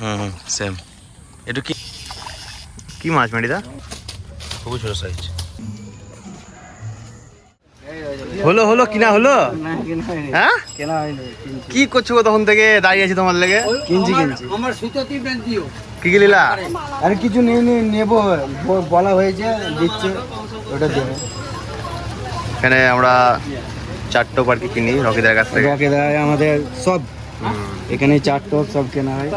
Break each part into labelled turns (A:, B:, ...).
A: হুম হুম same এটা কি? কি মাছ ম্যাডিদা খুবই ছোট সাইজ হলো হলো কিনা হলো? হ্যাঁ?
B: কেনা
A: কি করছ গো তখন থেকে? দাঁড়িয়ে আছি তোমার লেগে।
B: কিনছি কিনছি।
C: আমার সুতো দিও।
A: কি কি লিলা?
B: আরে কিছু নিয়ে নিয়ে নেব বলা হয়েছে দিচ্ছে ওটা দেবে।
A: এখানে আমরা চারটো পার্কি কিনি রকিদার কাছ থেকে।
B: রকে দেয় আমাদের সব। এখানে চার টপ সব কেনা হয়।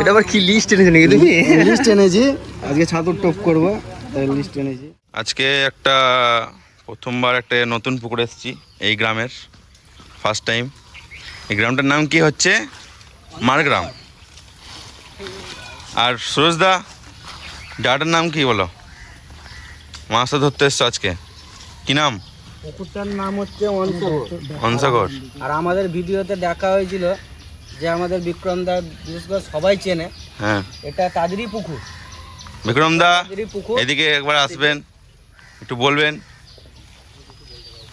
A: এটা আবার কি লিস্ট এনেছো নাকি তুমি?
B: লিস্ট এনেছি। আজকে ছাতুর টপ করব তাই লিস্ট এনেছি।
A: আজকে একটা প্রথমবার একটা নতুন পুকুর এসেছি এই গ্রামের ফার্স্ট টাইম এই গ্রামটার নাম কি হচ্ছে? মারগ্রাম। আর সুরজদা জায়গাটার নাম কি বলো? মাছটা ধরতে এসছো আজকে। কি নাম?
B: পুকুরটার নাম হচ্ছে অনসাগর। আর আমাদের ভিডিওতে দেখা হয়েছিল যে আমাদের বিক্রম দা বিশেষ করে সবাই চেনে
A: হ্যাঁ।
B: এটা তাদেরই পুকুর।
A: বিক্রম দা
B: তাদেরই পুকুর।
A: এদিকে একবার আসবেন একটু বলবেন।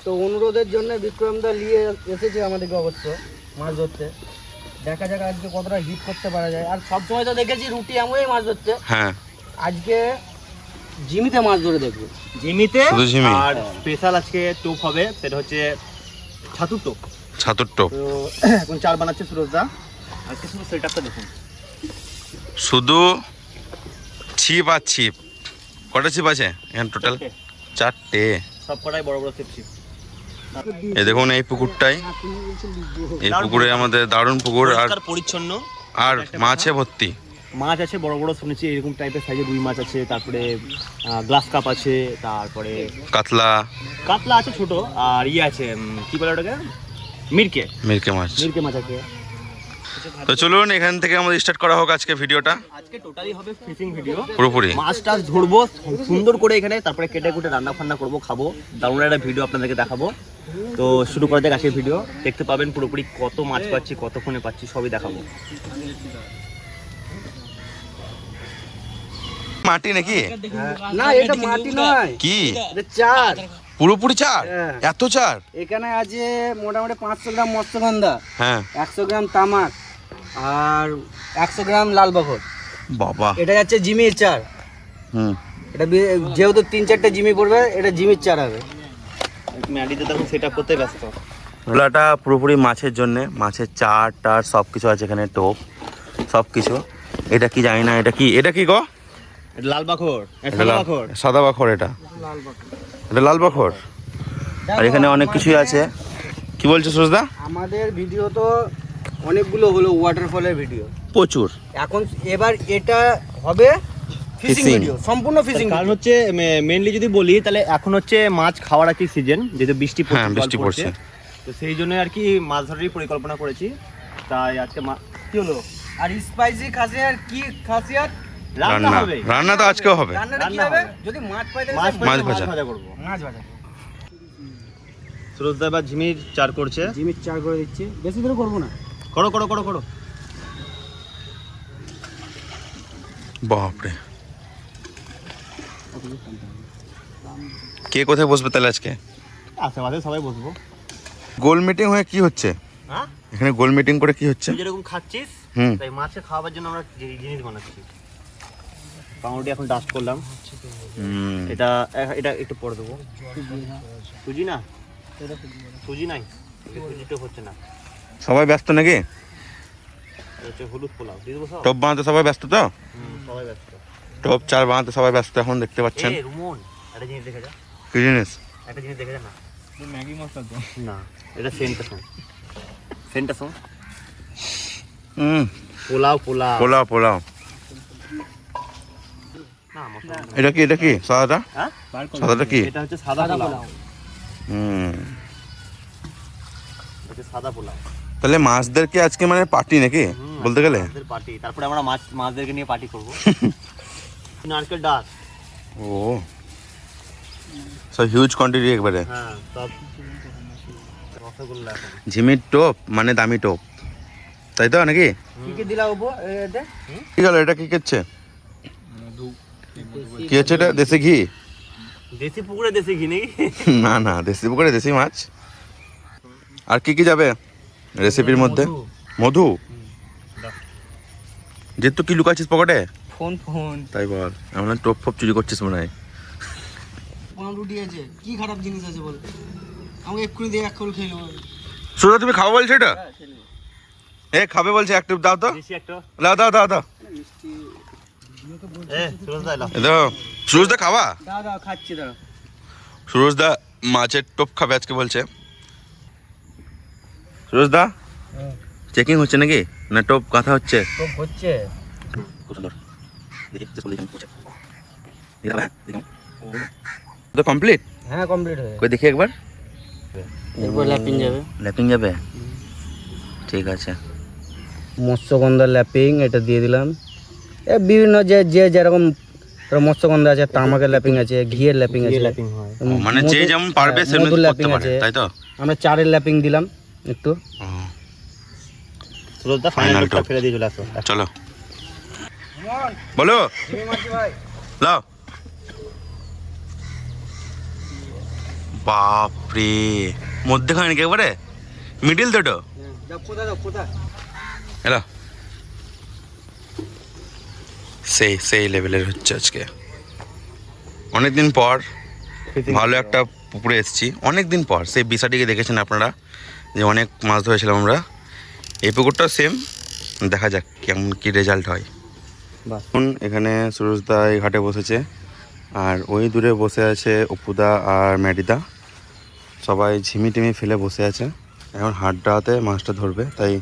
B: তো অনুরোধের জন্য বিক্রম দা নিয়ে এসেছে আমাদেরকে অবশ্য মাছ ধরতে। দেখা যাক আজকে কতটা হিট করতে পারা যায়। আর সব সময় তো দেখেছি রুটি আমই মাছ ধরতে।
A: হ্যাঁ।
B: আজকে জিমিতে মাছ ধরে দেখব।
D: জিমিতে আর স্পেশাল আজকে টোপ হবে সেটা হচ্ছে ছাতুর টোপ।
A: টোপ
D: এখন চার বানাচ্ছে সুরজদা আজকে শুধু সেট আপটা দেখুন।
A: শুধু ছিপ আর ছিপ। কটা ছিপ আছে এখানে টোটাল চারটে।
D: সব কটাই বড় বড় সেপছি
A: এই দেখুন এই পুকুরটাই। এই পুকুরে আমাদের দারুণ পুকুর আর
D: পরিচ্ছন্ন।
A: আর মাছে ভর্তি।
D: মাছ আছে বড় বড় শুনেছি এরকম টাইপের সাইজে রুই মাছ আছে তারপরে গ্লাস কাপ আছে তারপরে
A: কাতলা।
D: কাতলা আছে ছোট আর ইয়ে আছে কি বলে ওটাকে? মিরকে?
A: মিরকে মাছ।
D: মিরকে মাছ আছে।
A: তো চলুন এখান থেকে আমাদের স্টার্ট করা হোক আজকে ভিডিওটা।
D: আজকে টোটালি হবে ফিশিং ভিডিও
A: পুরোপুরি।
D: মাছ টাছ ধরবো সুন্দর করে এখানে তারপরে কেটে কুটে রান্না ফান্না করব খাব। দারুণ একটা ভিডিও আপনাদেরকে দেখাবো। তো শুরু করা যাক আজকের ভিডিও দেখতে পাবেন পুরোপুরি কত মাছ পাচ্ছি কতক্ষণে পাচ্ছি সবই দেখাবো।
A: মাটি নাকি?
B: না এটা মাটি নয়।
A: কি?
B: চার।
A: পুরোপুরি চার?
B: হ্যাঁ।
A: এত চার?
B: এখানে আছে মোটামুটি পাঁচশো গ্রাম মৎস্যগন্ধা
A: হ্যাঁ।
B: একশো গ্রাম তামাক আর একশো গ্রাম লাল বখর।
A: বাবা।
B: এটা যাচ্ছে জিমির চার।
A: হুম।
B: এটা বি- যেহেতু তিন চারটে জিমি পড়বে এটা জিমির চার হবে।
D: ম্যাডিতে তখন সেট আপ করতে ব্যস্ত।
A: পুরোপুরি মাছের জন্য মাছের চার টার সব কিছু আছে এখানে টোপ সব কিছু এটা কি জানি না এটা কি এটা কি গো?
D: লাল বাখর
A: এটা লাল- সাদা বাখর এটা। এটা লাল বাখর আর এখানে অনেক কিছুই আছে। কি বলছো সুজদা
B: আমাদের ভিডিও তো অনেকগুলো হলো ওয়াটারফলের ভিডিও।
A: প্রচুর।
B: এখন এবার এটা হবে ফিশিং ভিডিও সম্পূর্ণ ফিশিং
D: কারণ হচ্ছে মেনলি যদি বলি তাহলে এখন হচ্ছে মাছ খাওয়ার আর কি সিজন যেহেতু বৃষ্টি পড়ছে
A: হ্যাঁ, বৃষ্টি পড়ছে।
D: তো সেই জন্য আর কি মাছ ধরারই পরিকল্পনা করেছি। তাই আজকে মা- কি হলো?
B: আর স্পাইসি খাসিয়ার কি খাসিয়াত
D: রান্না
A: রান্না। তো আজকেও হবে।
B: যদি মাছ
A: ভাজা।
B: মাছ ভাজা।
D: সুরজদা বা ঝিমির চার করছে।
B: জিমির চার করে দিচ্ছি। বেশি করে করব না।
D: করো করো করো করো।
A: বাপরে। কে কোথায় বসবে তাহলে আজকে?
D: আশেপাশে সবাই বসবো।
A: গোল মিটিং হয়ে কি হচ্ছে?
D: হ্যাঁ?
A: এখানে গোল মিটিং করে কি হচ্ছে?
D: যেরকম খাচ্ছিস
A: হুম।
D: তাই মাছে খাওয়াবার জন্য আমরা জিনিস বানাচ্ছি। পাউরুটি এখন ডাস্ট করলাম। এটা এটা একটু পরে দেবো। সুজি না? সুজি নাই? সুজিটা হচ্ছে না।
A: সবাই ব্যস্ত নাকি?
D: হলুদ পোলাও।
A: টপ বানাতে সবাই ব্যস্ত তো?
D: সবাই ব্যস্ত।
A: টপ চার বানাতে সবাই ব্যস্ত এখন দেখতে পাচ্ছেন।
D: একটা জিনিস দেখে যা।
A: কি জিনিস?
D: একটা জিনিস দেখে যা না। ম্যাগি মশলা তো। না এটা সেন্টটা শোন সেন্টটা শোন
A: হুম।
D: পোলাও পোলাও।
A: পোলাও পোলাও। এটা কি এটা কি সাদাটা?
D: হ্যাঁ?
A: সাদাটা কি?
D: এটা হচ্ছে সাদা পোলাও।
A: হুম।
D: এটা সাদা পোলাও।
A: তাহলে মাছদেরকে আজকে মানে পার্টি নাকি? বলতে গেলে?
D: মাছদের পার্টি। তারপরে আমরা মাছ মাছদেরকে নিয়ে পার্টি করব। নারকেল ডাক
A: ও। সব হিউজ কোয়ান্টিটি একবারে।
D: হ্যাঁ সব রসগোল্লা
A: ঝিমির টোপ মানে দামি টোপ। তাই তো নাকি?
B: কি কি দিলা উপর এতে?
A: কি গেল এটা কি করছে কি হচ্ছে এটা? দেশি ঘি?
D: দেশি পুকুরে দেশি ঘি নাকি?
A: না না দেশি পুকুরে দেশি মাছ। আর কি কি যাবে রেসিপির মধ্যে? মধু? যে তুই কি লুকাচ্ছিস পকেটে?
B: Phone phone.
A: তাই বল। এমন টোপ ফোপ চুরি করছিস মনে হয়।
B: পাউরুটি আছে? কি খারাপ জিনিস আছে বল? আমাকে এক্ষুনি দিয়ে এক করে খেয়ে নেব।
A: তুমি খাব বলছো এটা? এ খাবে বলছে একটু দাও তো। দাও দাও দাও দাও।
D: এ সুরজ দা এলো।
A: এ দাও সুরজ দা খাবা
B: দাও দাও খাচ্ছি দাও
A: সুরজ দা মাছের টোপ খাবে আজকে বলছে। সুরজ দা চেকিং হচ্ছে নাকি? না টোপ কথা হচ্ছে?
B: তো হচ্ছে।
A: খুব সুন্দর। তো কমপ্লিট
B: হ্যাঁ কমপ্লিট হয়ে
A: কই দেখি একবার।
B: এরপর ল্যাপিং যাবে।
A: ল্যাপিং যাবে? ঠিক আছে।
B: মৎস্যগন্ধার ল্যাপিং এটা দিয়ে দিলাম। বিভিন্ন যে যে যেরকম মৎস্যগন্ধা আছে তামাকের ল্যাপিং আছে ঘিয়ের ল্যাপিং আছে ল্যাপিং হয়।
A: মানে যে যেমন পারবে সেরকম করতে পারে তাই তো?
B: আমরা চারের ল্যাপিং দিলাম একটু।
D: ফাইনাল. ফেলে দিয়ে চলে আসো
A: চলো। বলো। লাও। বাপরে মধ্যেখানে নাকি একবারে? মিডিল তো এটা? এলো। সেই সেই লেভেলের হচ্ছে আজকে। অনেকদিন পর ভালো একটা পুকুরে এসেছি। অনেক দিন পর সেই বিষাটিকে দেখেছেন আপনারা যে অনেক মাছ ধরেছিলাম আমরা। এই পুকুরটাও সেম দেখা যাক কেমন কি রেজাল্ট হয়। এখন এখানে সুরজদা এই ঘাটে বসেছে আর ওই দূরে বসে আছে অপুদা আর ম্যাডিদা। সবাই ঝিমি টিমি ফেলে বসে আছে। এখন হাত ডাতে মাছটা ধরবে তাই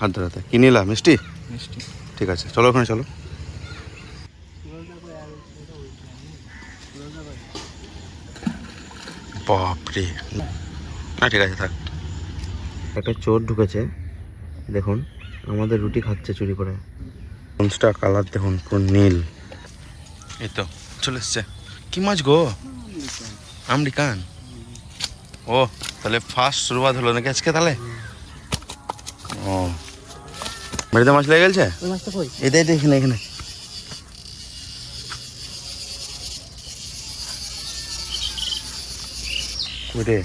A: হাত ধরাতে। কি নিলা মিষ্টি?
B: মিষ্টি।
A: ঠিক আছে চলো ওখানে চলো। বাপরে। না ঠিক আছে থাক। একটা চোর ঢুকেছে দেখুন আমাদের রুটি খাচ্ছে চুরি করে। পঞ্চটা কালার দেখুন পুরো নীল। এই তো চলে এসছে। কি মাছ গো? আমেরিকান? ও তাহলে ফার্স্ট শুরুয়াত হলো নাকি আজকে তাহলে? ও। বাড়িতে মাছ লেগে গেছে?
B: মাছটা
A: তো এখানে এখানে। ওইটে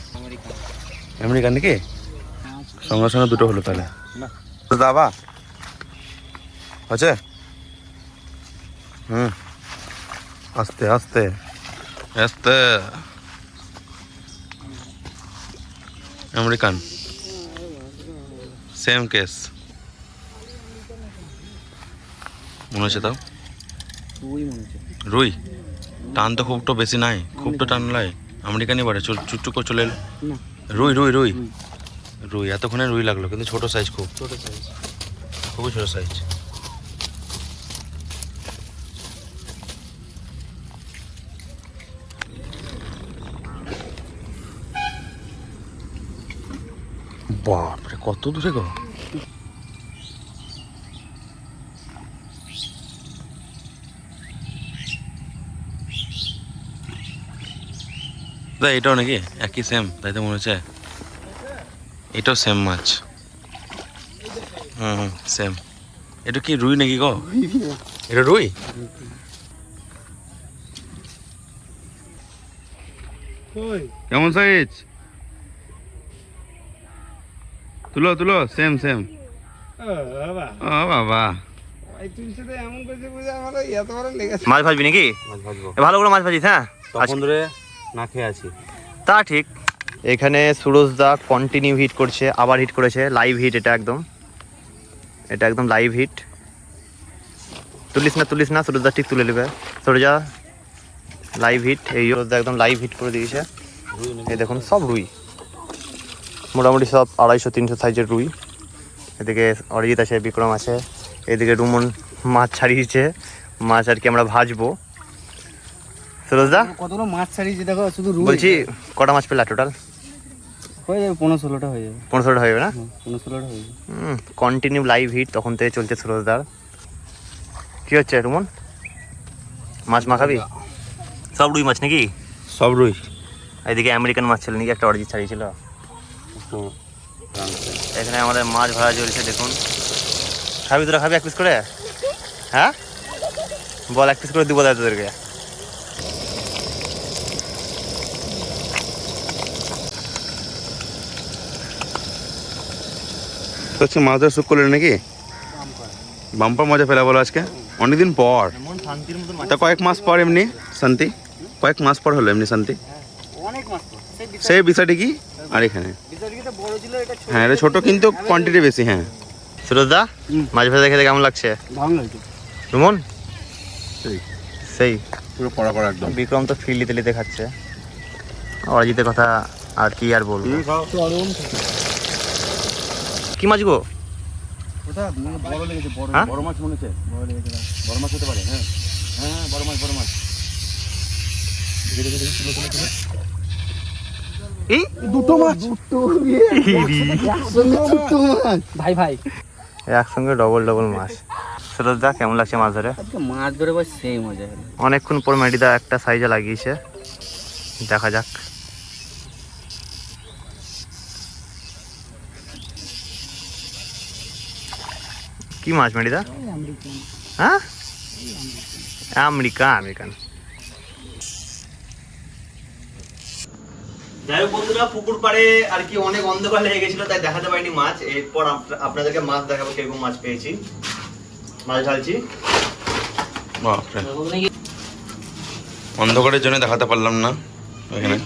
A: আমেরিকান নাকি? সঙ্গে সঙ্গে দুটো হলো তাহলে। দাবা। আছে? হুম। আস্তে আস্তে। আস্তে। আমেরিকান। Same case. মনে হচ্ছে তাও? রুই টান তো খুব তো বেশি নাই। খুব তো টান নয় আমেরিকানই বাড়ে চুপ করে চলে এলো। রুই রুই রুই।
B: রুই।
A: রুই এতক্ষণে রুই লাগল কিন্তু ছোট সাইজ খুব।
B: ছোট সাইজ
A: খুবই ছোট সাইজ বাপরে কত দূরে গো। দাদা এটাও নাকি? একই সেম তাই তো মনে হচ্ছে। এটাও সেম মাছ হুম হুম সেম এটা কি রুই নাকি গো? এটা রুই? কেমন সাইজ? তুলো তুলো সেম সেম ও বাবা।
D: মাছ ভাজবি নাকি? ভালো করে মাছ ভাজিস হ্যাঁ?
A: তখন ধরে না খেয়ে আছি।
D: তা ঠিক। এখানে সুরজ দা কন্টিনিউ হিট করছে, আবার হিট করেছে লাইভ হিট এটা একদম। এটা একদম লাইভ হিট তুলিস না তুলিস না, সুরজ দা ঠিক তুলে নেবে। সুরজা লাইভ হিট এই সুরজ দা একদম লাইভ হিট করে দিয়েছে। এই দেখুন, সব রুই। মোটামুটি সব আড়াইশো, তিনশো সাইজের রুই। এদিকে অরিজিৎ আছে, বিক্রম আছে। এদিকে রুমন মাছ ছাড়িয়েছে। মাছ আর কি আমরা ভাজবো। সুরজ দা
B: কতগুলো মাছ ছাড়িয়েছি দেখো শুধু রুই।
D: বলছি কটা মাছ পেলা টোটাল
B: হয়ে যাবে পনেরো ষোলোটা হয়ে যাবে।
D: পনেরোশোটা হয়ে যাবে না?
B: পনেরো ষোলোটা হয়ে যাবে।
D: কন্টিনিউ লাইভ হিট তখন থেকে চলছে সুরজদার কি হচ্ছে রুমন? মাছ মাখাবি? সব রুই মাছ নাকি?
A: সব রুই।
D: এদিকে আমেরিকান মাছ ছিল নাকি একটা অরিজিৎ ছাড়িয়েছিল। এখানে আমাদের মাছ ভাড়া চলছে দেখুন। খাবি তোরা খাবি এক পিস করে? হ্যাঁ? বল এক পিস করে দিব দাদা তোদেরকে।
A: তো হচ্ছে মাছ ধরা শুক করলেন নাকি? বাম্পার মজা ফেলা বলো আজকে। অনেকদিন পর। তা কয়েক মাস পর এমনি শান্তি? কয়েক মাস পর হলো এমনি শান্তি?
B: সেই
A: বিষয়টি কি? আর এখানে? হ্যাঁ এটা ছোট কিন্তু কোয়ান্টিটি বেশি হ্যাঁ।
D: সুরজ দা
B: হুম।
D: মাছ ভাজা খেতে কেমন লাগছে? রুমন
A: সেই। পুরো পড়া পড়া একদম।
D: বিক্রম তো ফিল্লি তেলিতে খাচ্ছে। অরিজিতের কথা আর কি আর বলব? কি মাছ গো?
A: ওটা বড় লেগেছে বড়
D: হ্যাঁ?
A: বড় মাছ মনে হচ্ছে। বড় লেগেছে বড় মাছ হতে পারে হ্যাঁ। হ্যাঁ বড় মাছ বড় মাছ।
D: এই
B: দুটো মাছ। দুটো দুটো মাছ। ভাই ভাই।
D: একসঙ্গে ডবল ডবল মাছ। সুরজ দা কেমন লাগছে মাছ ধরে?
B: মাছ ধরে বস সেই মজা।
D: অনেকক্ষণ পর ম্যাডিদা একটা সাইজে লাগিয়েছে। দেখা যাক। কি মাছ ম্যাডিদা হ্যাঁ? America American. যাই হোক বন্ধুরা পুকুর পাড়ে আর কি অনেক অন্ধকার লেগে গেছিল তাই দেখাতে পারিনি মাছ। এরপর আপনাদেরকে মাছ দেখাবো কীরকম মাছ পেয়েছি। মাছ ঢালছি।
A: অন্ধকারের জন্য দেখাতে পারলাম না এখানে।